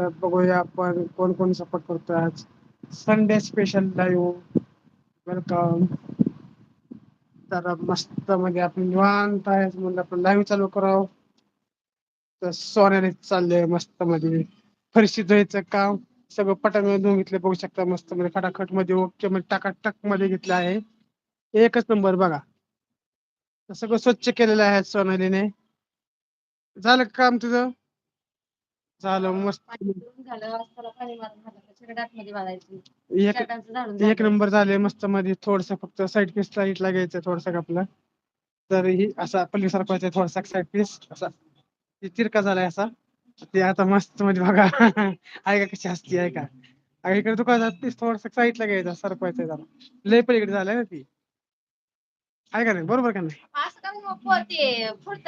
तर बघूया आपण कोण कोण सपोर्ट करतो आज. संडे स्पेशल लाईव्ह वेलकम तर मस्त मध्ये आपण निवांत आहे म्हणलं आपण लाईव्ह चालू करावं. तर सोन्याने चाललंय मस्त मध्ये फरशी धुवायचं काम. सगळं पटांगण धुवून घेतले बघू शकता मस्त म्हणजे मध्ये खटाखटमध्ये ओके मध्ये टाकाटकमध्ये घेतलं आहे. एकच नंबर बघा. सगळं स्वच्छ केलेलं आहे सोनालीने. झालं का काम तुझं? झालं मस्त एक. नंबर झाले मस्त मध्ये थोडस फक्त साईड पीस साईडला घ्यायचं थोडस आपलं तर ही असा पल्ली सरकवायचा थोडासा साईड पीस असा. ती तिरका झालाय असा. ते आता मस्त मध्ये बघा. आहे का कशी हसती आहे का? अगं इकडे दुकानात पीस थोडस साईडला घ्यायचा सरकवायचा जरा. लय पलीकडे झालाय ना ती. आहे का नाही? बरोबर का नाही?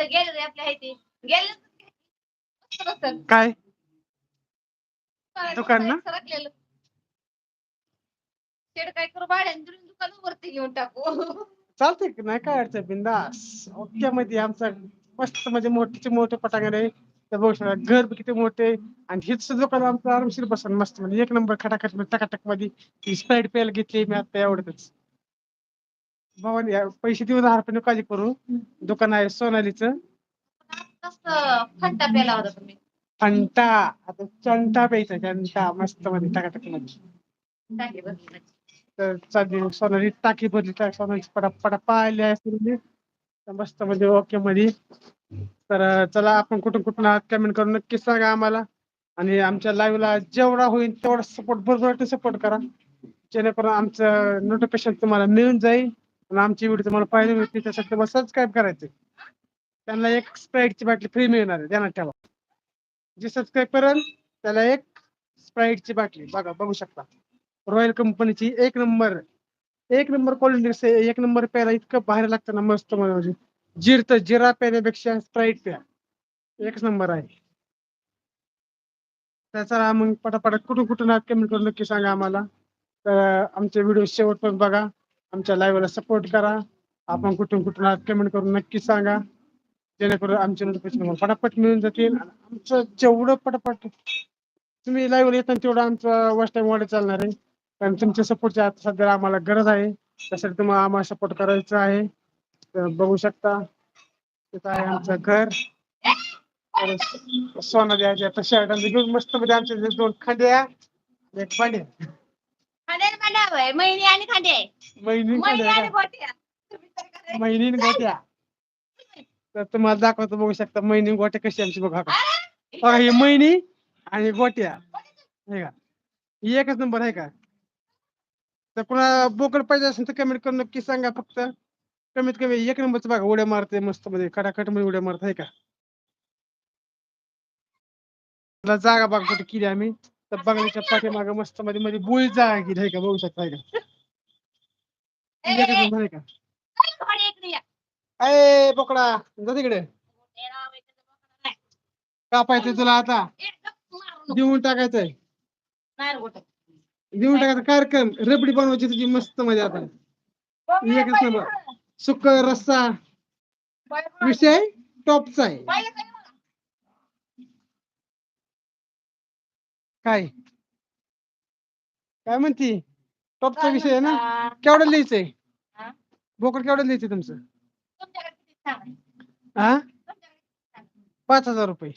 गेलं रे आपल्या हाती गेलं मस्त बसतं. काय? दुकान ना? सरकलेलं. शेड काय करू? भाड्याने दुरून दुकान वरती घेऊन टाकू. चालतंय की नाही? काय अडचण? बिंदास. ओके मध्ये आमचा मस्त म्हणजे मोठे मोठे पटांगण आहे. तर बघू शकता घर बी किती मोठे आणि हेच दुकान आमचं आरामशीर बसन मस्त. म्हणजे एक नंबर खटाखटमध्ये टकाटकमध्ये ती स्प्राईट प्यायला घेतली मी आता एवढंच. भवानी पैसे देऊन हरपणे काळजी करू. दुकान आहे सोनालीचं. फट्टा प्याला होता तुम्ही. फंटा आता चंटा प्यायचा चंटा मस्त मध्ये टकाटकमध्ये तर चालली सोनाली टाकी भरली टाक सोनालीची पटा पटा पाहिले तर मस्त म्हणजे ओके मध्ये. तर चला आपण कुठून कुठून आहात कमेंट करून नक्की सांगा आम्हाला. आणि आमच्या live ला जेवढा होईल तेवढा सपोर्ट भरभर सपोर्ट करा. जेणेकरून आमचं नोटिफिकेशन तुम्हाला मिळून जाईल. आणि आमची व्हिडिओ तुम्हाला पाहायला मिळतील त्यासाठी तुम्हाला सबस्क्राईब करायचे त्यांना एक स्प्राईटची बाटली फ्री मिळणार आहे. ध्यानात ठेवा. जे सबस्क्राईब करेल, त्याला एक स्प्राईटची बाटली. बघा, बघू शकता. रॉयल कंपनीची एक नंबर एक नंबर क्वालिटी एक नंबर प्यायला इतकं बाहेर लागतं ना, मस्त म्हणजे जिरत, जिरा प्याण्यापेक्षा स्प्राईट प्या. एकच नंबर आहे. त्याचा मग पटापट कुठून कुठून कमेंट करून नक्की सांगा आम्हाला. तर आमचे व्हिडिओ शेवटपर्यंत बघा. आमच्या लाईव्हला सपोर्ट करा. आपण कुठून कुठून कमेंट करून नक्की सांगा. जेणेकरून आमचे नोटिफिकेशन पटापट मिळून जातील. आमचं जेवढं पटापट तुम्ही लाईव्हला येताना तेवढं आमचं वॉच टाइम वाढत चालणार आहे. कारण तुमच्या सपोर्टची आता सध्या आम्हाला गरज आहे. त्यासाठी तुम्हाला आम्हाला सपोर्ट करायचं आहे. तर बघू शकता तिथं आहे आमचं घर. सोनं द्यायचे आता शर्ट घेऊन मस्त मध्ये आमच्या इथे दोन खांड्या एक पाड्या महिनी आणि खांदे. महिनी महिनी खांड्या गोट्या. तर तुम्हाला दाखवतो बघू शकता महिनी गोट्या कशी आमची बघा बघा ही महिनी आणि गोट्या. हे का? ही एकच नंबर आहे का? तर कुणा बोकड पाहिजे असेल तर कमेंट करून नक्की सांगा फक्त. कमीत कमी एक नंबरचं बघा उड्या मारते मस्त मध्ये खटाखटमध्ये उड्या मारत आहे का? जागा बघा कुठे केली आम्ही. तर बघण्याच्या पाठीमागे मस्त मध्ये मध्ये बुळी जागा केली आहे का? बघू शकता आहे का? एकच नंबर आहे का. अय बोकडा जा तिकडे. कापायचं तुला आता. देऊन टाकायचंय. देऊन टाकायचं कार्यक्रम रबडी बनवायची तुझी मस्त मध्ये आता एकच नंबर. सुक रस्सा विषय टॉपचा आहे काय? काय म्हणती टॉपचा विषय आहे ना? केवढं लिहायचंय? बोकड केवढं लिहायचंय तुमचं हा. पाच हजार रुपये.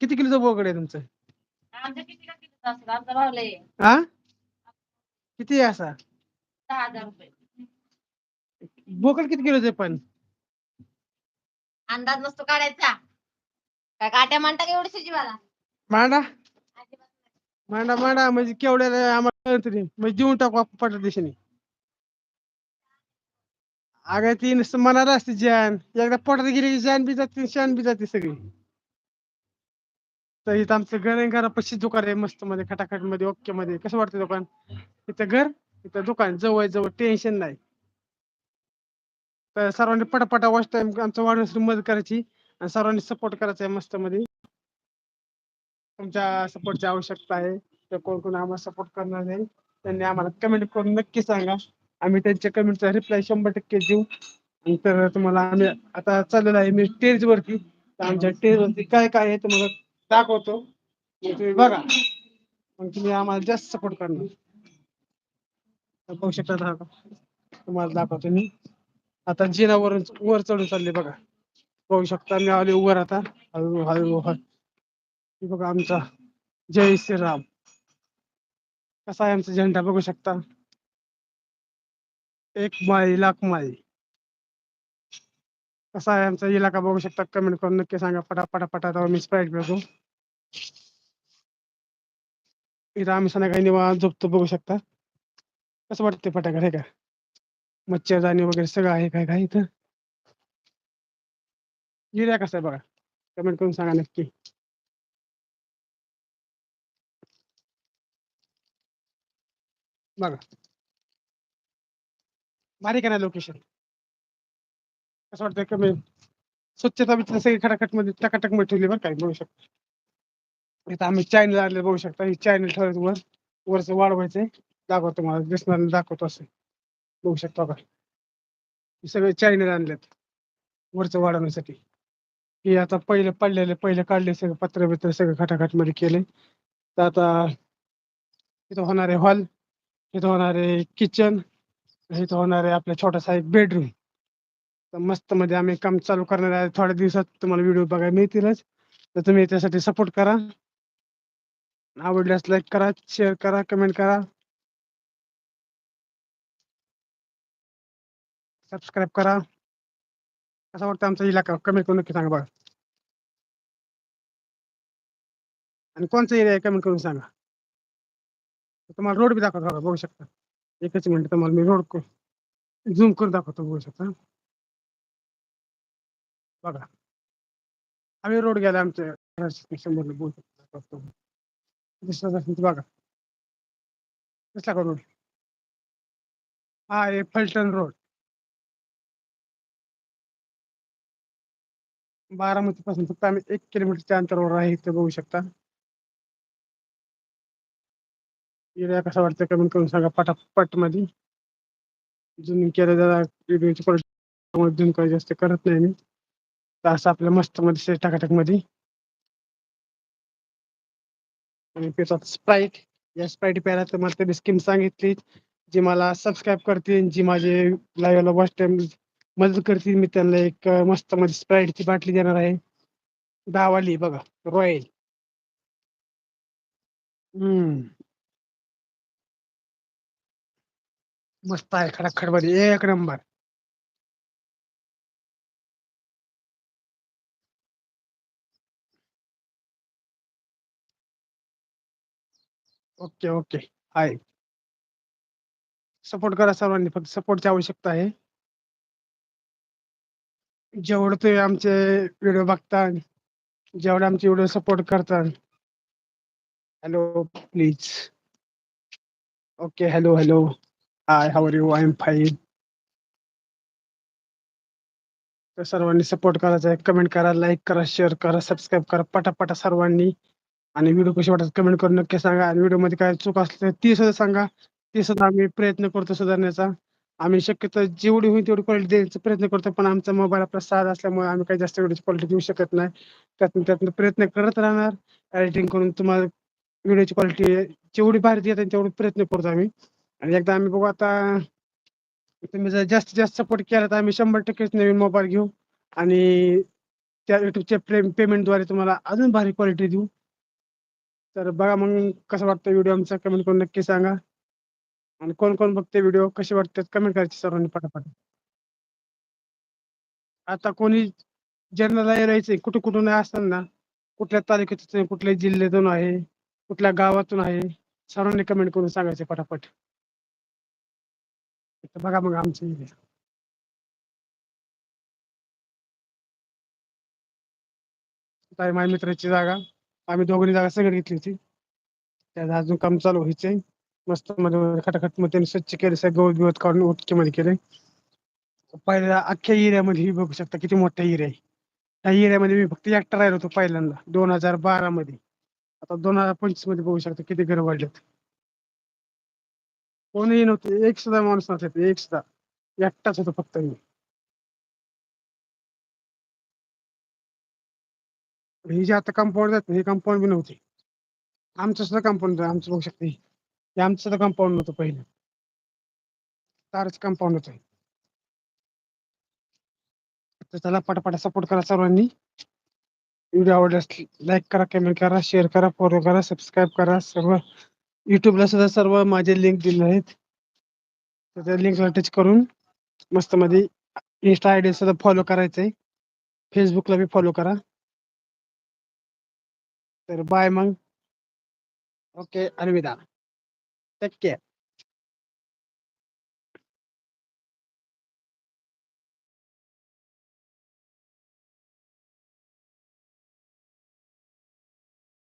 किती किलोचं बोकड आहे तुमचं. हा किती आहे असा दहा हजार रुपये बोकड किती किलोचं आहे पण अंदाज नसतो काढायचा काय काट्या मांडता का एवढी जीवाला मांडा. मांडा मांडा म्हणजे केवढ्याला आम्हाला म्हणजे देऊन टाकू आपण पाठ्या दिशेने अगं ती नुसतं मनाला असते जान एकदा पोटात गेली की जान बी जाते शान बी जाते सगळी. तर इथं आमचं घर आहे घरापाशी दुकान आहे मस्त मध्ये खटाखटमध्ये ओके मध्ये. कसं वाटतं दुकान? इथं घर इथं दुकान. जवळ जवळ. टेन्शन नाही. तर सर्वांनी पटापटा वॉच टाइम आमचं वाढवण्यासाठी मदत करायची आणि सर्वांनी सपोर्ट करायचा आहे मस्त मध्ये. तुमच्या सपोर्टची आवश्यकता आहे. तर कोण कोण आम्हाला सपोर्ट करणार नाही त्यांनी आम्हाला कमेंट करून नक्की सांगा. आम्ही त्यांच्या कमेंटचा रिप्लाय शंभर टक्के देऊ. तर तुम्हाला आम्ही आता चाललेलं आहे मी स्टेज वरती. आमच्या स्टेज वरती काय काय आहे तुम्हाला दाखवतो. तुम्ही बघा. मग तुम्ही आम्हाला जास्त सपोर्ट करणार. बघू शकता तुम्हाला दाखवतो मी. आता जिनावर वर चढून चालले बघा. बघू शकता मी आले वर आता. हळू हळू हळू. बघा आमचा. जय श्रीराम. कसा आहे आमचा झेंडा बघू शकता? एक माळी लाख माळी. कसा आहे आमचा? इलाका बघू शकता? कमेंट करून नक्की सांगा. पटा पटा तेव्हा मी स्प्राईट बघू. इथं आम्ही संध्याकाळी निवांत झोपतो बघू शकता. कसं वाटते फटाकडे का? मच्छरदाणी वगैरे सगळं आहे काय काय इथं? एरिया कसा आहे बघा. कमेंट करून सांगा नक्की. बघा. भारी का ना लोकेशन कसं वाटतंय कमी? स्वच्छता बिच्छता सगळी खटाखटमध्ये टकाटकमध्ये ठेवली बरं काय बघू शकता. इथं आम्ही चॅनल आणले बघू शकता. ही चॅनल ठेवत वर. वरचं वाढवायचंय दाखवतो मला दिसणार दाखवतो असं. बघू शकता का हे सगळे चॅनल आणलेत. वरचं वाढवण्यासाठी हे आता पहिले पडलेले पहिले काढले सगळे पत्र बित्र सगळे खटाखटमध्ये केले तर आता इथं होणार आहे हॉल. इथं होणार आहे किचन इथं होणार आहे आपला छोटासा एक बेडरूम तर मस्त मध्ये आम्ही काम चालू करणार आहे. थोड्या दिवसात तुम्हाला व्हिडिओ बघायला मिळतीलच. तर तुम्ही त्यासाठी सपोर्ट करा. आवडल्यास लाईक करा शेअर करा कमेंट करा. सबस्क्राईब करा. कसा वाटतं आमचा इलाका? कमेंट करून नक्की सांगा बघा. आणि कोणचा एरिया आहे? कमेंट करून सांगा. तुम्हाला रोड बी दाखवतो बघू शकता. एकच मिनिट तुम्हाला मी रोड झूम करून दाखवतो बघू शकता? बघा. आम्ही रोड गेला आमच्या घराच्या समोर बघा. कसला का रोड हा हे फलटण रोड बारामती पासून फक्त आम्ही एक किलोमीटरच्या अंतरावर आहे इथे बघू शकता. एरिया कसा वाटतं कमेंट करून सांगा पटापटमध्ये जुनी केलं जरा व्हिडिओची क्वालिटी जुन काही जास्त करत नाही मी. तर असं आपल्या मस्त मध्ये टाकाटाकमध्ये आणि पितो स्प्राईट या स्प्राईट प्यायला तर मला त्यांनी स्कीम सांगितली जी मला सबस्क्राईब करतील जी माझे लाईव्हला वॉच टाईम मदत करतील. मी त्यांना एक मस्त मध्ये स्प्राईटची बाटली देणार आहे. दहावाली बघा रॉयल हम्म. मस्त आहे खडाखड मध्ये एक नंबर. Okay okay. आहे सपोर्ट करा सर्वांनी, फक्त सपोर्टची आवश्यकता आहे. जेवढं ते आमचे व्हिडिओ बघता जेवढे आमचे व्हिडिओ सपोर्ट करता hello, please. Okay, hello hello. Hi how are you I am fine तर सर्वांनी सपोर्ट करायचा आहे कमेंट करा लाईक करा शेअर करा सबस्क्राईब करा पटापटा सर्वांनी. आणि व्हिडिओ कशी वाटत कमेंट करून नक्की सांगा. आणि व्हिडिओमध्ये काय चूक असली तर ती सुद्धा सांगा. ती सुद्धा आम्ही प्रयत्न करतो सुधारण्याचा. आम्ही शक्यतो जेवढी होईल तेवढी क्वालिटी देण्याचा प्रयत्न करतो. पण आमचा मोबाईल आपला साधा असल्यामुळे आम्ही काही जास्त व्हिडिओची क्वालिटी देऊ शकत नाही. त्यातून त्यातून प्रयत्न करत राहणार. एडिटिंग करून तुम्हाला व्हिडिओची क्वालिटी जेवढी भारी देत तेवढी प्रयत्न करतो आम्ही. आणि एकदा आम्ही बघू आता तुम्ही जर जास्तीत जास्त सपोर्ट केला तर आम्ही शंभर टक्केच नवीन मोबाईल घेऊ. आणि त्या युट्यूबच्या पेमेंटद्वारे तुम्हाला अजून भारी क्वालिटी देऊ. तर बघा मग कसं वाटतं व्हिडिओ आमचा? कमेंट करून नक्की सांगा. आणि कोण कोण बघते व्हिडिओ कसे वाटतात? कमेंट करायचे सर्वांनी पटापट. आता कोणी ज्यांना यायचंय कुठे कुठून असताना कुठल्या तालुक्यातून कुठल्या जिल्ह्यातून आहे कुठल्या गावातून आहे सर्वांनी कमेंट करून सांगायचे पटापट. तर बघा मग आमचं हे. आता माझ्या मित्राची जागा. आम्ही दोघांनी जागा सगळी घेतली होती. त्यात अजून काम चालू व्हायचंय. मस्त मध्ये खटाखटमध्ये त्यांनी स्वच्छ केले सगळं गवत बिवत काढून ओके मध्ये केले पहिल्या अख्ख्या एरियामध्ये ही बघू शकता किती मोठा एरिया आहे. त्या एरियामध्ये मी फक्त एकटा राहिलो होतो पहिल्यांदा. दोन हजार बारा मध्ये. आता दोन हजार पंचवीसमध्ये बघू शकता किती घर वाढलेत. कोणीही नव्हते. एक सुद्धा माणूस नव्हते एक सुद्धा एकटाच होतो फक्त मी. ही जी आता कंपाऊंड आहेत हे कंपाऊंड बी नव्हते. आमचं सुद्धा कंपाऊंड आमचं बघू शकते हे. आमचं सुद्धा कंपाऊंड नव्हतं पहिलं. तारच कंपाऊंड होतं. तर त्याला पटापटा सपोर्ट करा सर्वांनी. व्हिडिओ आवडल्यास लाईक करा कमेंट करा शेअर करा फॉलो करा सबस्क्राईब करा सर्व युट्यूबला सुद्धा सर्व माझे लिंक दिले आहेत. तर त्या लिंकला टच करून मस्त मध्ये इन्स्टा आय डी सुद्धा फॉलो करायचंय. फेसबुकला बी फॉलो करा. तर बाय मग. ओके अलविदा. Take care